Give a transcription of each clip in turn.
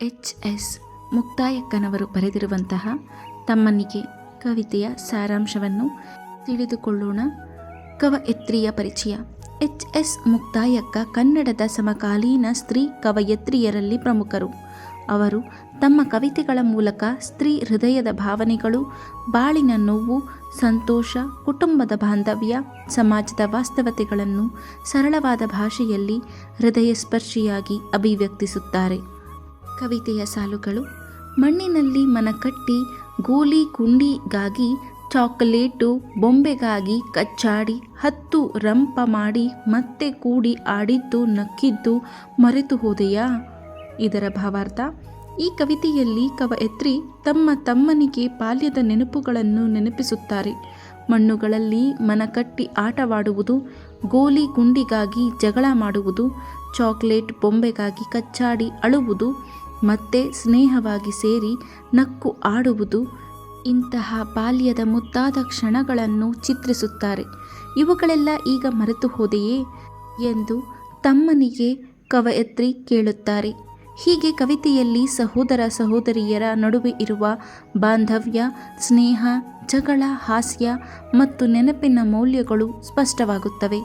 H S ಮುಕ್ತಾಯಕ್ಕನವರು ಬರೆದಿರುವಂತಹ ತಮ್ಮನಿಗೆ ಕವಿತೆಯ ಸಾರಾಂಶವನ್ನು ತಿಳಿದುಕೊಳ್ಳೋಣ. ಕವಯತ್ರಿಯ ಪರಿಚಯ. ಎಚ್ ಎಸ್ ಮುಕ್ತಾಯಕ್ಕ ಕನ್ನಡದ ಸಮಕಾಲೀನ ಸ್ತ್ರೀ ಕವಯತ್ರಿಯರಲ್ಲಿ ಪ್ರಮುಖರು. ಅವರು ತಮ್ಮ ಕವಿತೆಗಳ ಮೂಲಕ ಸ್ತ್ರೀ ಹೃದಯದ ಭಾವನೆಗಳು, ಬಾಳಿನ ನೋವು, ಸಂತೋಷ, ಕುಟುಂಬದ ಬಾಂಧವ್ಯ, ಸಮಾಜದ ವಾಸ್ತವತೆಗಳನ್ನು ಸರಳವಾದ ಭಾಷೆಯಲ್ಲಿ ಹೃದಯಸ್ಪರ್ಶಿಯಾಗಿ ಅಭಿವ್ಯಕ್ತಿಸುತ್ತಾರೆ. ಕವಿತೆಯ ಸಾಲುಗಳು. ಮಣ್ಣಿನಲ್ಲಿ ಮನಕಟ್ಟಿ, ಗೋಲಿ ಕುಂಡಿಗಾಗಿ ಚಾಕೊಲೇಟು, ಬೊಂಬೆಗಾಗಿ ಕಚ್ಚಾಡಿ, ಹತ್ತು ರಂಪ ಮಾಡಿ ಮತ್ತೆ ಕೂಡಿ ಆಡಿದ್ದು, ನಕ್ಕಿದ್ದು, ಮರೆತು ಹೋದೆಯಾ? ಇದರ ಭಾವಾರ್ಥ, ಈ ಕವಿತೆಯಲ್ಲಿ ಕವಯತ್ರಿ ತಮ್ಮ ತಮ್ಮನಿಗೆ ಬಾಲ್ಯದ ನೆನಪುಗಳನ್ನು ನೆನಪಿಸುತ್ತಾರೆ. ಮಣ್ಣುಗಳಲ್ಲಿ ಮನಕಟ್ಟಿ ಆಟವಾಡುವುದು, ಗೋಲಿ ಗುಂಡಿಗಾಗಿ ಜಗಳ ಮಾಡುವುದು, ಚಾಕ್ಲೇಟ್, ಬೊಂಬೆಗಾಗಿ ಕಚ್ಚಾಡಿ ಅಳುವುದು ಮತ್ತೆ ಸ್ನೇಹವಾಗಿ ಸೇರಿ ನಕ್ಕು ಆಡುವುದು ಇಂತಹ ಬಾಲ್ಯದ ಮುತ್ತಾದ ಕ್ಷಣಗಳನ್ನು ಚಿತ್ರಿಸುತ್ತಾರೆ. ಇವುಗಳೆಲ್ಲ ಈಗ ಮರೆತು ಹೋದೆಯೇ ಎಂದು ತಮ್ಮನಿಗೆ ಕವಯತ್ರಿ ಕೇಳುತ್ತಾರೆ. ಹೀಗೆ ಕವಿತೆಯಲ್ಲಿ ಸಹೋದರ ಸಹೋದರಿಯರ ನಡುವೆ ಇರುವ ಬಾಂಧವ್ಯ, ಸ್ನೇಹ, ಜಗಳ, ಹಾಸ್ಯ ಮತ್ತು ನೆನಪಿನ ಮೌಲ್ಯಗಳು ಸ್ಪಷ್ಟವಾಗುತ್ತವೆ.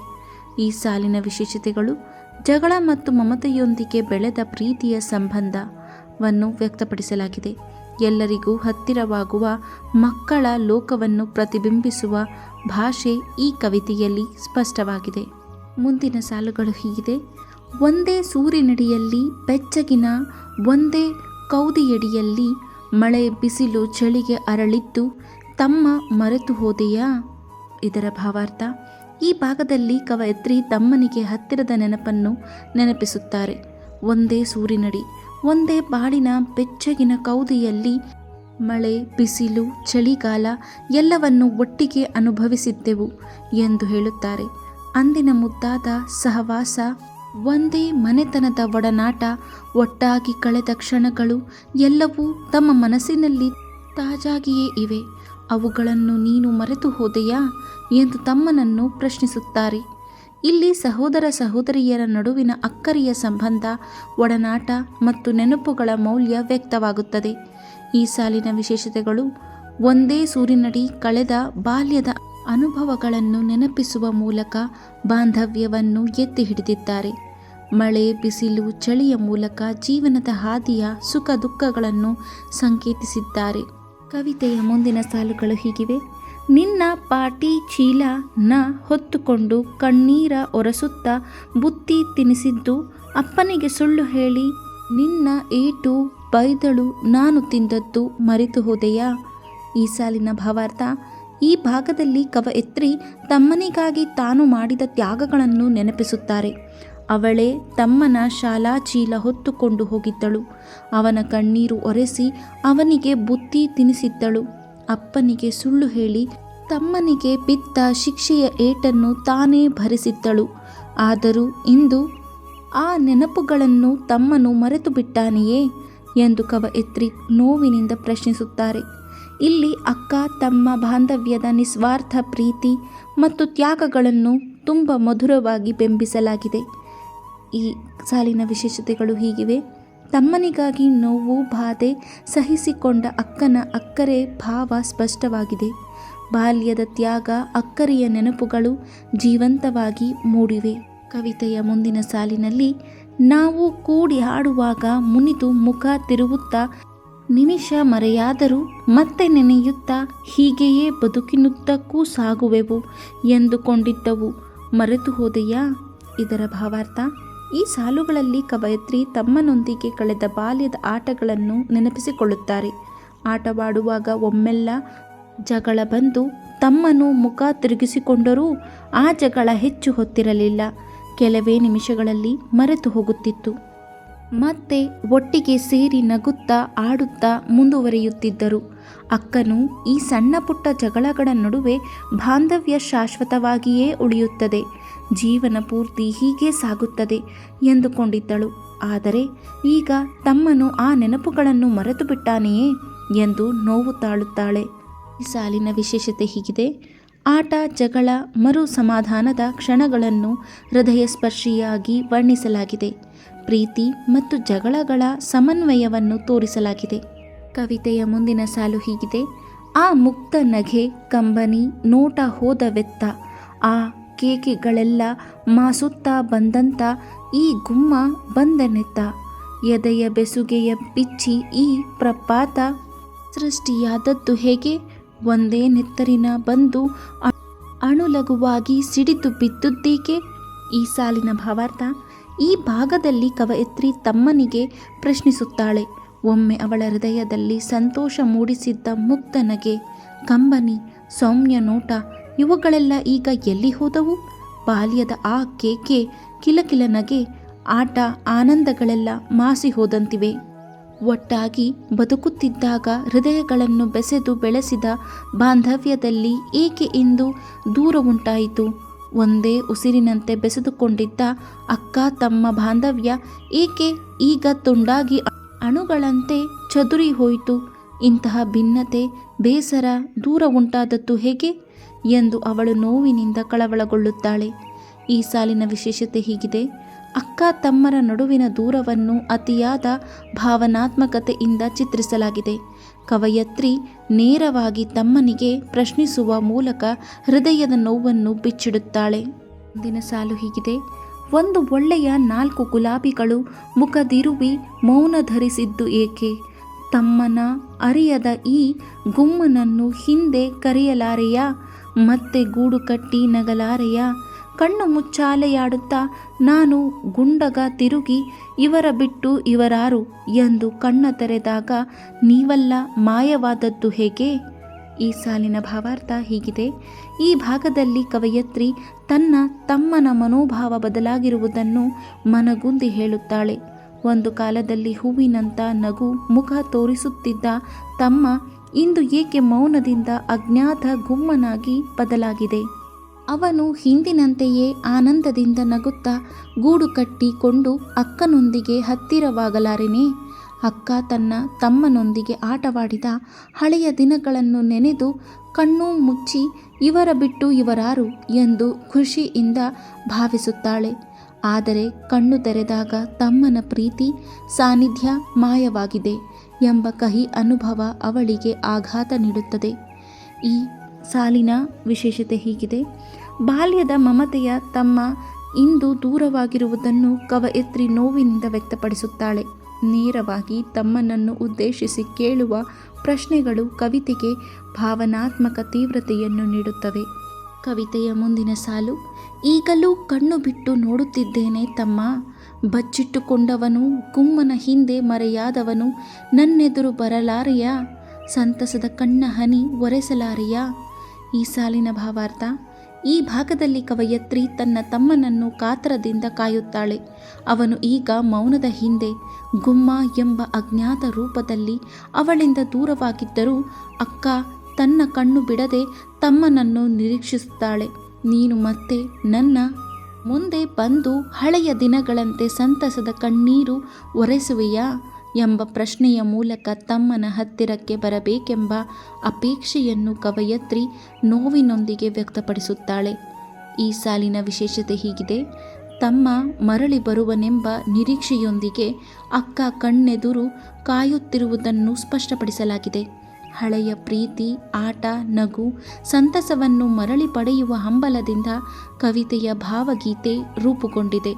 ಈ ಸಾಲಿನ ವಿಶೇಷತೆಗಳು ಜಗಳ ಮತ್ತು ಮಮತೆಯೊಂದಿಗೆ ಬೆಳೆದ ಪ್ರೀತಿಯ ಸಂಬಂಧವನ್ನು ವ್ಯಕ್ತಪಡಿಸಲಾಗಿದೆ. ಎಲ್ಲರಿಗೂ ಹತ್ತಿರವಾಗುವ ಮಕ್ಕಳ ಲೋಕವನ್ನು ಪ್ರತಿಬಿಂಬಿಸುವ ಭಾಷೆ ಈ ಕವಿತೆಯಲ್ಲಿ ಸ್ಪಷ್ಟವಾಗಿದೆ. ಮುಂದಿನ ಸಾಲುಗಳು ಹೀಗಿದೆ. ಒಂದೇ ಸೂರಿನಡಿಯಲ್ಲಿ ಬೆಚ್ಚಗಿನ, ಒಂದೇ ಕೌದಿಯಡಿಯಲ್ಲಿ ಮಳೆ ಬಿಸಿಲು ಚಳಿಗೆ ಅರಳಿದ್ದು ತಮ್ಮ ಮರೆತು ಹೋದೆಯಾ? ಇದರ ಭಾವಾರ್ಥ, ಈ ಭಾಗದಲ್ಲಿ ಕವಯತ್ರಿ ತಮ್ಮನಿಗೆ ಹತ್ತಿರದ ನೆನಪನ್ನು ನೆನಪಿಸುತ್ತಾರೆ. ಒಂದೇ ಸೂರಿನಡಿ ಒಂದೇ ಬಾಳಿನ ಬೆಚ್ಚಗಿನ ಕೌದಿಯಲ್ಲಿ ಮಳೆ, ಬಿಸಿಲು, ಚಳಿಗಾಲ ಎಲ್ಲವನ್ನು ಒಟ್ಟಿಗೆ ಅನುಭವಿಸಿದ್ದೆವು ಎಂದು ಹೇಳುತ್ತಾರೆ. ಅಂದಿನ ಮುದ್ದಾದ ಸಹವಾಸ, ಒಂದೇ ಮನೆತನದ ಒಡನಾಟ, ಒಟ್ಟಾಗಿ ಕಳೆದ ಕ್ಷಣಗಳು ಎಲ್ಲವೂ ತಮ್ಮ ಮನಸ್ಸಿನಲ್ಲಿ ತಾಜಾಗಿಯೇ ಇವೆ. ಅವುಗಳನ್ನು ನೀನು ಮರೆತು ಹೋದೆಯಾ ಎಂದು ತಮ್ಮನನ್ನು ಪ್ರಶ್ನಿಸುತ್ತಾರೆ. ಇಲ್ಲಿ ಸಹೋದರ ಸಹೋದರಿಯರ ನಡುವಿನ ಅಕ್ಕರಿಯ ಸಂಬಂಧ, ಒಡನಾಟ ಮತ್ತು ನೆನಪುಗಳ ಮೌಲ್ಯ ವ್ಯಕ್ತವಾಗುತ್ತದೆ. ಈ ಸಾಲಿನ ವಿಶೇಷತೆಗಳು ಒಂದೇ ಸೂರಿನಡಿ ಕಳೆದ ಬಾಲ್ಯದ ಅನುಭವಗಳನ್ನು ನೆನಪಿಸುವ ಮೂಲಕ ಬಾಂಧವ್ಯವನ್ನು ಎತ್ತಿ ಹಿಡಿದಿದ್ದಾರೆ. ಮಳೆ, ಬಿಸಿಲು, ಚಳಿಯ ಮೂಲಕ ಜೀವನದ ಹಾದಿಯ ಸುಖ ದುಃಖಗಳನ್ನು ಸಂಕೇತಿಸಿದ್ದಾರೆ. ಕವಿತೆಯ ಮುಂದಿನ ಸಾಲುಗಳು ಹೀಗಿವೆ. ನಿನ್ನ ಪಾಟಿ ಚೀಲ ನ ಹೊತ್ತುಕೊಂಡು ಕಣ್ಣೀರ ಒರೆಸುತ್ತಾ ಬುತ್ತಿ ತಿನಿಸಿದ್ದು ಅಪ್ಪನಿಗೆ ಸುಳ್ಳು ಹೇಳಿ, ನಿನ್ನ ಏಟು ಬೈದಳು ನಾನು ತಿಂದದ್ದು ಮರೆತು ಹೋದೆಯಾ? ಈ ಸಾಲಿನ ಭಾವಾರ್ಥ, ಈ ಭಾಗದಲ್ಲಿ ಕವಯತ್ರಿ ತಮ್ಮನಿಗಾಗಿ ತಾನು ಮಾಡಿದ ತ್ಯಾಗಗಳನ್ನು ನೆನಪಿಸುತ್ತಾರೆ. ಅವಳೇ ತಮ್ಮನ ಶಾಲಾ ಚೀಲ ಹೊತ್ತುಕೊಂಡು ಹೋಗಿದ್ದಳು. ಅವನ ಕಣ್ಣೀರು ಒರೆಸಿ ಅವನಿಗೆ ಬುತ್ತಿ ತಿನಿಸಿದ್ದಳು. ಅಪ್ಪನಿಗೆ ಸುಳ್ಳು ಹೇಳಿ ತಮ್ಮನಿಗೆ ಬಿದ್ದ ಶಿಕ್ಷೆಯ ಏಟನ್ನು ತಾನೇ ಭರಿಸಿದ್ದಳು. ಆದರೂ ಇಂದು ಆ ನೆನಪುಗಳನ್ನು ತಮ್ಮನು ಮರೆತು ಬಿಟ್ಟಾನೆಯೇ ಎಂದು ಕವಯತ್ರಿ ನೋವಿನಿಂದ ಪ್ರಶ್ನಿಸುತ್ತಾರೆ. ಇಲ್ಲಿ ಅಕ್ಕ, ತಮ್ಮ ಬಾಂಧವ್ಯದ ನಿಸ್ವಾರ್ಥ ಪ್ರೀತಿ ಮತ್ತು ತ್ಯಾಗಗಳನ್ನು ತುಂಬ ಮಧುರವಾಗಿ ಬಿಂಬಿಸಲಾಗಿದೆ. ಈ ಸಾಲಿನ ವಿಶೇಷತೆಗಳು ಹೀಗಿವೆ. ತಮ್ಮನಿಗಾಗಿ ನೋವು, ಬಾಧೆ ಸಹಿಸಿಕೊಂಡ ಅಕ್ಕನ ಅಕ್ಕರೆ ಭಾವ ಸ್ಪಷ್ಟವಾಗಿದೆ. ಬಾಲ್ಯದ ತ್ಯಾಗ, ಅಕ್ಕರೆಯ ನೆನಪುಗಳು ಜೀವಂತವಾಗಿ ಮೂಡಿವೆ. ಕವಿತೆಯ ಮುಂದಿನ ಸಾಲಿನಲ್ಲಿ, ನಾವು ಕೂಡಿ ಹಾಡುವಾಗ ಮುನಿದು ಮುಖ ತಿರುವುತ್ತಾ, ನಿಮಿಷ ಮರೆಯಾದರೂ ಮತ್ತೆ ನೆನೆಯುತ್ತಾ, ಹೀಗೆಯೇ ಬದುಕಿನುದ್ದಕ್ಕೂ ಸಾಗುವೆವು ಎಂದುಕೊಂಡಿದ್ದವು. ಮರೆತು ಹೋದೆಯಾ? ಇದರ ಭಾವಾರ್ಥ ಈ ಸಾಲುಗಳಲ್ಲಿ ಕವಯತ್ರಿ ತಮ್ಮನೊಂದಿಗೆ ಕಳೆದ ಬಾಲ್ಯದ ಆಟಗಳನ್ನು ನೆನಪಿಸಿಕೊಳ್ಳುತ್ತಾರೆ. ಆಟವಾಡುವಾಗ ಒಮ್ಮೆಲ್ಲ ಜಗಳ ಬಂದು ತಮ್ಮನು ಮುಖ ತಿರುಗಿಸಿಕೊಂಡರೂ ಆ ಜಗಳ ಹೆಚ್ಚು ಹೊತ್ತಿರಲಿಲ್ಲ. ಕೆಲವೇ ನಿಮಿಷಗಳಲ್ಲಿ ಮರೆತು ಹೋಗುತ್ತಿತ್ತು. ಮತ್ತೆ ಒಟ್ಟಿಗೆ ಸೇರಿ ನಗುತ್ತಾ ಆಡುತ್ತಾ ಮುಂದುವರಿಯುತ್ತಿದ್ದರು. ಅಕ್ಕನು ಈ ಸಣ್ಣ ಪುಟ್ಟ ಜಗಳಗಳ ನಡುವೆ ಬಾಂಧವ್ಯ ಶಾಶ್ವತವಾಗಿಯೇ ಉಳಿಯುತ್ತದೆ. ಜೀವನ ಪೂರ್ತಿ ಹೀಗೆ ಸಾಗುತ್ತದೆ ಎಂದುಕೊಂಡಿದ್ದಳು. ಆದರೆ ಈಗ ತಮ್ಮನು ಆ ನೆನಪುಗಳನ್ನು ಮರೆತು ಬಿಟ್ಟಾನೆಯೇ ಎಂದು ನೋವು ತಾಳುತ್ತಾಳೆ. ಈ ಸಾಲಿನ ವಿಶೇಷತೆ ಹೀಗಿದೆ. ಆಟ, ಜಗಳ, ಮರು ಸಮಾಧಾನದ ಕ್ಷಣಗಳನ್ನು ಹೃದಯಸ್ಪರ್ಶಿಯಾಗಿ ವರ್ಣಿಸಲಾಗಿದೆ. ಪ್ರೀತಿ ಮತ್ತು ಜಗಳಗಳ ಸಮನ್ವಯವನ್ನು ತೋರಿಸಲಾಗಿದೆ. ಕವಿತೆಯ ಮುಂದಿನ ಸಾಲು ಹೀಗಿದೆ. ಆ ಮುಕ್ತ ನಗೆ ಕಂಬನಿ ನೋಟ ಹೋದವೆತ್ತ ಆ ಕೇಕೆಗಳೆಲ್ಲ ಮಾಸುತ್ತಾ ಬಂದಂತ ಈ ಗುಮ್ಮ ಬಂದನೆತ್ತ ಎದೆಯ ಬೆಸುಗೆಯ ಬಿಚ್ಚಿ ಈ ಪ್ರಪಾತ. ಸೃಷ್ಟಿಯಾದದ್ದು ಹೇಗೆ? ಒಂದೇ ನೆತ್ತರಿನ ಬಂದು ಅಣುಲಘುವಾಗಿ ಸಿಡಿದು ಬಿದ್ದುದ್ದೇಕೆ? ಈ ಸಾಲಿನ ಭಾವಾರ್ಥ, ಈ ಭಾಗದಲ್ಲಿ ಕವಯತ್ರಿ ತಮ್ಮನಿಗೆ ಪ್ರಶ್ನಿಸುತ್ತಾಳೆ. ಒಮ್ಮೆ ಅವಳ ಹೃದಯದಲ್ಲಿ ಸಂತೋಷ ಮೂಡಿಸಿದ್ದ ಮುಕ್ತ ನಗೆ ಕಂಬನಿ, ಸೌಮ್ಯ ನೋಟ, ಇವುಗಳೆಲ್ಲ ಈಗ ಎಲ್ಲಿ ಹೋದವು? ಬಾಲ್ಯದ ಆ ಕೇಕೆ ಕಿಲಕಿಲ ನಗೆ ಆಟ, ಆನಂದಗಳೆಲ್ಲ ಮಾಸಿ ಹೋದಂತಿವೆ. ಒಟ್ಟಾಗಿ ಬದುಕುತ್ತಿದ್ದಾಗ ಹೃದಯಗಳನ್ನು ಬೆಸೆದು ಬೆಳೆಸಿದ ಬಾಂಧವ್ಯದಲ್ಲಿ ಏಕೆ ಇಂದು ದೂರ ಉಂಟಾಯಿತು? ಒಂದೇ ಉಸಿರಿನಂತೆ ಬೆಸೆದುಕೊಂಡಿದ್ದ ಅಕ್ಕ ತಮ್ಮ ಬಾಂಧವ್ಯ ಏಕೆ ಈಗ ತುಂಡಾಗಿ ಅಣುಗಳಂತೆ ಚದುರಿ ಹೋಯಿತು. ಇಂತಹ ಭಿನ್ನತೆ ಬೇಸರ ದೂರ ಉಂಟಾದದ್ದು ಹೇಗೆ? ಎಂದು ಅವಳು ನೋವಿನಿಂದ ಕಳವಳಗೊಳ್ಳುತ್ತಾಳೆ. ಈ ಸಾಲಿನ ವಿಶೇಷತೆ ಹೀಗಿದೆ. ಅಕ್ಕ ತಮ್ಮರ ನಡುವಿನ ದೂರವನ್ನು ಅತಿಯಾದ ಭಾವನಾತ್ಮಕತೆಯಿಂದ ಚಿತ್ರಿಸಲಾಗಿದೆ. ಕವಯತ್ರಿ ನೇರವಾಗಿ ತಮ್ಮನಿಗೆ ಪ್ರಶ್ನಿಸುವ ಮೂಲಕ ಹೃದಯದ ನೋವನ್ನು ಬಿಚ್ಚಿಡುತ್ತಾಳೆ. ಮುಂದಿನ ಸಾಲು ಹೀಗಿದೆ. ಒಂದು ಒಳ್ಳೆಯ ನಾಲ್ಕು ಗುಲಾಬಿಗಳು ಮುಖದಿರುವಿ ಮೌನ ಧರಿಸಿದ್ದು ಏಕೆ? ತಮ್ಮನ ಅರಿಯದ ಈ ಗುಮ್ಮನನ್ನು ಹಿಂದೆ ಕರೆಯಲಾರೆಯ? ಮತ್ತೆ ಗೂಡು ಕಟ್ಟಿ ನಗಲಾರೆಯ? ಕಣ್ಣು ಮುಚ್ಚಾಲೆಯಾಡುತ್ತಾ ನಾನು ಗುಂಡಗ ತಿರುಗಿ ಇವರ ಬಿಟ್ಟು ಇವರಾರು ಎಂದು ಕಣ್ಣ ತೆರೆದಾಗ ನೀವಲ್ಲ ಮಾಯವಾದದ್ದು ಹೇಗೆ? ಈ ಸಾಲಿನ ಭಾವಾರ್ಥ ಹೀಗಿದೆ. ಈ ಭಾಗದಲ್ಲಿ ಕವಯತ್ರಿ ತನ್ನ ತಮ್ಮನ ಮನೋಭಾವ ಬದಲಾಗಿರುವುದನ್ನು ಮನಗುಂದಿ ಹೇಳುತ್ತಾಳೆ. ಒಂದು ಕಾಲದಲ್ಲಿ ಹೂವಿನಂತ ನಗು ಮುಖ ತೋರಿಸುತ್ತಿದ್ದ ತಮ್ಮ ಇಂದು ಏಕೆ ಮೌನದಿಂದ ಅಜ್ಞಾತ ಗುಮ್ಮನಾಗಿ ಬದಲಾಗಿದೆ. ಅವನು ಹಿಂದಿನಂತೆಯೇ ಆನಂದದಿಂದ ನಗುತ್ತಾ ಗೂಡು ಕಟ್ಟಿಕೊಂಡು ಅಕ್ಕನೊಂದಿಗೆ ಹತ್ತಿರವಾಗಲಾರೆನೇ? ಅಕ್ಕ ತನ್ನ ತಮ್ಮನೊಂದಿಗೆ ಆಟವಾಡಿದ ಹಳೆಯ ದಿನಗಳನ್ನು ನೆನೆದು ಕಣ್ಣು ಮುಚ್ಚಿ ಇವರ ಬಿಟ್ಟು ಇವರಾರು ಎಂದು ಖುಷಿಯಿಂದ ಭಾವಿಸುತ್ತಾಳೆ. ಆದರೆ ಕಣ್ಣು ತೆರೆದಾಗ ತಮ್ಮನ ಪ್ರೀತಿ, ಸಾನ್ನಿಧ್ಯ ಮಾಯವಾಗಿದೆ ಎಂಬ ಕಹಿ ಅನುಭವ ಅವಳಿಗೆ ಆಘಾತ ನೀಡುತ್ತದೆ. ಈ ಸಾಲಿನ ವಿಶೇಷತೆ ಹೀಗಿದೆ. ಬಾಲ್ಯದ ಮಮತೆಯ ತಮ್ಮ ಇಂದು ದೂರವಾಗಿರುವುದನ್ನು ಕವಯತ್ರಿ ನೋವಿನಿಂದ ವ್ಯಕ್ತಪಡಿಸುತ್ತಾಳೆ. ನೇರವಾಗಿ ತಮ್ಮನನ್ನು ಉದ್ದೇಶಿಸಿ ಕೇಳುವ ಪ್ರಶ್ನೆಗಳು ಕವಿತೆಗೆ ಭಾವನಾತ್ಮಕ ತೀವ್ರತೆಯನ್ನು ನೀಡುತ್ತವೆ. ಕವಿತೆಯ ಮುಂದಿನ ಸಾಲು, ಈಗಲೂ ಕಣ್ಣು ಬಿಟ್ಟು ನೋಡುತ್ತಿದ್ದೇನೆ ತಮ್ಮ. ಬಚ್ಚಿಟ್ಟುಕೊಂಡವನು, ಗುಮ್ಮನ ಹಿಂದೆ ಮರೆಯಾದವನು, ನನ್ನೆದುರು ಬರಲಾರೆಯಾ? ಸಂತಸದ ಕಣ್ಣ ಹನಿ ಒರೆಸಲಾರೆಯಾ? ಈ ಸಾಲಿನ ಭಾವಾರ್ಥ ಈ ಭಾಗದಲ್ಲಿ ಕವಯತ್ರಿ ತನ್ನ ತಮ್ಮನನ್ನು ಕಾತರದಿಂದ ಕಾಯುತ್ತಾಳೆ. ಅವನು ಈಗ ಮೌನದ ಹಿಂದೆ ಗುಮ್ಮ ಎಂಬ ಅಜ್ಞಾತ ರೂಪದಲ್ಲಿ ಅವಳಿಂದ ದೂರವಾಗಿದ್ದರೂ ಅಕ್ಕ ತನ್ನ ಕಣ್ಣು ಬಿಡದೆ ತಮ್ಮನನ್ನು ನಿರೀಕ್ಷಿಸುತ್ತಾಳೆ. ನೀನು ಮತ್ತೆ ನನ್ನ ಮುಂದೆ ಬಂದು ಹಳೆಯ ದಿನಗಳಂತೆ ಸಂತಸದ ಕಣ್ಣೀರು ಒರೆಸುವೆಯಾ? ಎಂಬ ಪ್ರಶ್ನೆಯ ಮೂಲಕ ತಮ್ಮನ ಹತ್ತಿರಕ್ಕೆ ಬರಬೇಕೆಂಬ ಅಪೇಕ್ಷೆಯನ್ನು ಕವಯತ್ರಿ ನೋವಿನೊಂದಿಗೆ ವ್ಯಕ್ತಪಡಿಸುತ್ತಾಳೆ. ಈ ಸಾಲಿನ ವಿಶೇಷತೆ ಹೀಗಿದೆ. ತಮ್ಮ ಮರಳಿ ಬರುವನೆಂಬ ನಿರೀಕ್ಷೆಯೊಂದಿಗೆ ಅಕ್ಕ ಕಣ್ಣೆದುರು ಕಾಯುತ್ತಿರುವುದನ್ನು ಸ್ಪಷ್ಟಪಡಿಸಲಾಗಿದೆ. ಹಳೆಯ ಪ್ರೀತಿ, ಆಟ, ನಗು, ಸಂತಸವನ್ನು ಮರಳಿ ಪಡೆಯುವ ಹಂಬಲದಿಂದ ಕವಿತೆಯ ಭಾವಗೀತೆ ರೂಪುಗೊಂಡಿದೆ.